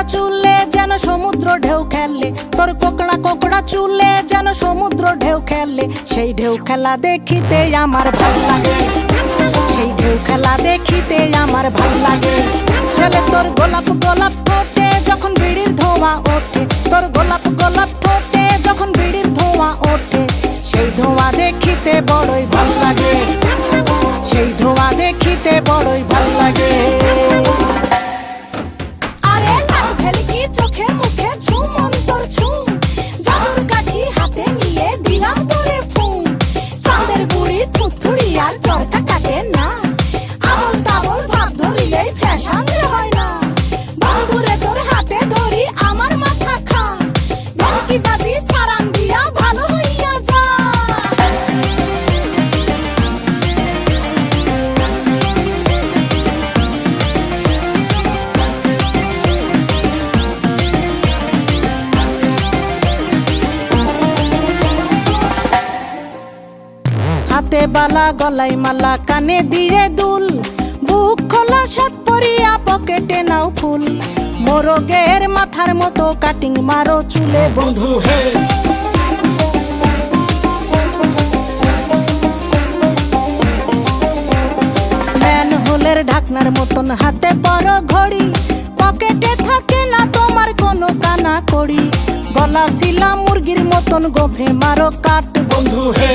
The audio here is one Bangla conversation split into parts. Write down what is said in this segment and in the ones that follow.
কোকড়া চুললে যেন সমুদ্র ঢেউ খেললে তোর কোকড়া কোকড়া চুললে যেন সমুদ্র ঢেউ খেললে সেই ঢেউ খেলা দেখিতে আমার ভালো লাগে। সেই ঢেউ খেলা দেখিতে আমার ভালো লাগে। ছেলে, তোর গোলাপ গোলাপ ঠোঁটে যখন ভিড়ির ধোয়া ওঠে, তোর গোলাপ গোলাপ ঠোঁটে হাতে বালা, গলায় মালা, কানে দিয়ে দুল। বুক খোলা শার্ট পরিয়া, পকেটে নাও ফুল। মোরগের মাথার মতো কাটিং মারো চুলে, বন্ধু, হে। ম্যান ঢাকনার মতন হাতে বড় ঘড়ি। পকেটে থাকে না তোমার কোনো কানা কড়ি। গলা শিলা মুরগির মতন গোফে মারো কাট বন্ধু, হে।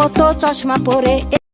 মতো চশমা পরে